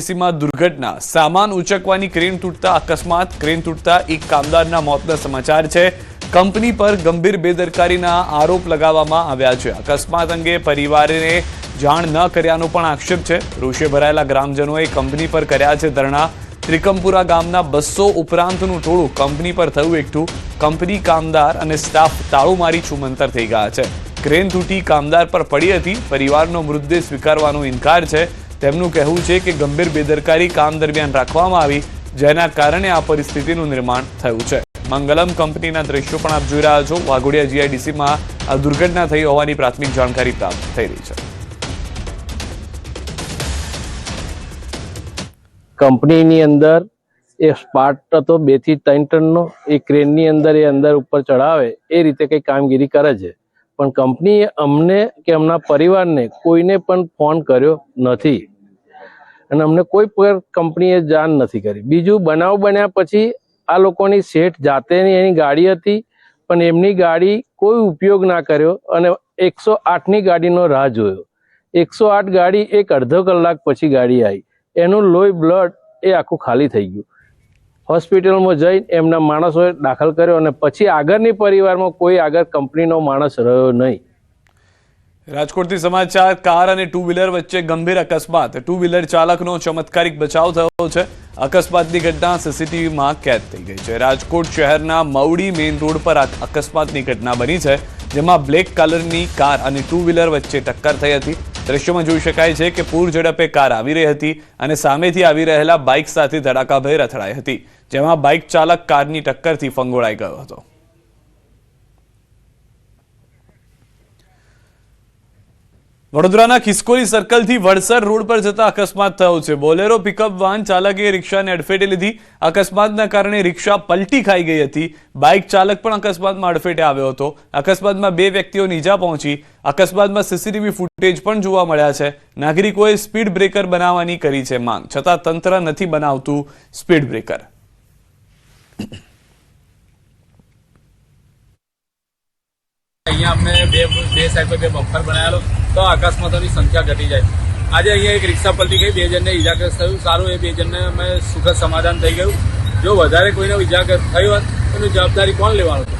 સીમાં દુર્ઘટના. સામાન ઉચકવાની ક્રેન તૂટતા અકસ્માત. ક્રેન તૂટતા એક કામદારના મોતના સમાચાર છે. કંપની પર ગંભીર બેદરકારીના આરોપ લગાવવામાં આવ્યા છે. અકસ્માત અંગે પરિવારને જાણ ન કર્યાનો પણ આક્ષેપ છે. રોષે ભરાયેલા ગ્રામજનોએ કંપની પર કર્યા છે ધરણા. ત્રિકમપુરા ગામના બસો ઉપરાંતનું ટોળું કંપની પર થયું એકઠું. કંપની કામદાર અને સ્ટાફ તાળું મારી છુમંતર થઈ ગયા છે. ક્રેન તૂટી કામદાર પર પડી હતી. પરિવારનો મૃતદેહ સ્વીકારવાનો ઇનકાર છે. તેમનું કહેવું છે કે ગંભીર બેદરકારી કામ દરમિયાન રાખવામાં આવી, જેના કારણે આ પરિસ્થિતિનું નિર્માણ થયું છે. મંગલમ કંપનીના દ્રશ્યો પણ આપ જોઈ રહ્યા છો. વાઘોડિયા જીઆઈડીસીમાં આ દુર્ઘટના થઈ હોવાની પ્રાથમિક જાણકારી પ્રાપ્ત થઈ રહી છે. કંપનીની અંદર એ સ્પાર્ટ હતો બેથી ત્રણ ટનનો. એ ક્રેનની અંદર એ અંદર ઉપર ચડાવે એ રીતે કઈ કામગીરી કરે છે. પણ કંપનીએ અમને કે એમના પરિવારને કોઈને પણ ફોન કર્યો નથી. અને અમને કોઈ પણ કંપનીએ જાણ નથી કરી. બીજું બનાવ બન્યા પછી આ લોકોની શેઠ જાતેની એની ગાડી હતી, પણ એમની ગાડી કોઈ ઉપયોગ ના કર્યો અને એકસો આઠની ગાડીનો રાહ જોયો. એકસો આઠ ગાડી એક અડધો કલાક પછી ગાડી આવી. એનું લોહી બ્લડ એ આખું ખાલી થઈ ગયું. હોસ્પિટલમાં જઈ એમના માણસોએ દાખલ કર્યો અને પછી આગળની પરિવારમાં કોઈ આગળ કંપનીનો માણસ રહ્યો નહીં. રાજકોટથી સમાચાર, કાર અને ટુ વ્હીલર વચ્ચે ગંભીર અકસ્માત. ટુ વ્હીલર ચાલકનો ચમત્કારિક બચાવ થયો છે. અકસ્માતની ઘટના સીસીટીવીમાં કેદ થઈ ગઈ છે. રાજકોટ શહેરના મવડી મેઇન રોડ પર અકસ્માતની ઘટના બની છે, જેમાં બ્લેક કલરની કાર અને ટુ વ્હીલર વચ્ચે ટક્કર થઈ હતી. દ્રશ્યમાં જોઈ શકાય છે કે પૂર ઝડપે કાર આવી રહી હતી અને સામેથી આવી રહેલા બાઇક સાથે ધડાકાભેર અથડાઈ હતી, જેમાં બાઇક ચાલક કારની ટક્કરથી ફંગોળાઈ ગયો હતો. વડોદરાના ખિસકોલી સર્કલથી વડસર રોડ પર જતા અકસ્માત થયો છે. બોલેરો પિકઅપ વાહન ચાલકે રિક્ષાને અડફેટે લીધી. અકસ્માતના કારણે રિક્ષા પલટી ખાઈ ગઈ હતી. બાઇક ચાલક પણ અકસ્માતમાં અડફેટે આવ્યો હતો. અકસ્માતમાં બે વ્યક્તિઓને ઈજા પહોંચી. અકસ્માતમાં સીસીટીવી ફૂટેજ પણ જોવા મળ્યા છે. નાગરિકોએ સ્પીડ બ્રેકર બનાવવાની કરી છે માંગ. છતાં તંત્ર નથી બનાવતું સ્પીડ બ્રેકર. અહીંયા અમને બે બે સાઈડ પર બે બફર બનાવેલો. તો અકસ્માતોની સંખ્યા ઘટી જાય. આજે અહીંયા એક રિક્ષા પલટી ગઈ, બે જણને ઇજાગ્રસ્ત થયું. સારું, એ બે જણને અમે સુખદ સમાધાન થઈ ગયું. જો વધારે કોઈને ઇજાગ્રસ્ત થયું હોત એની જવાબદારી કોણ લેવાનું?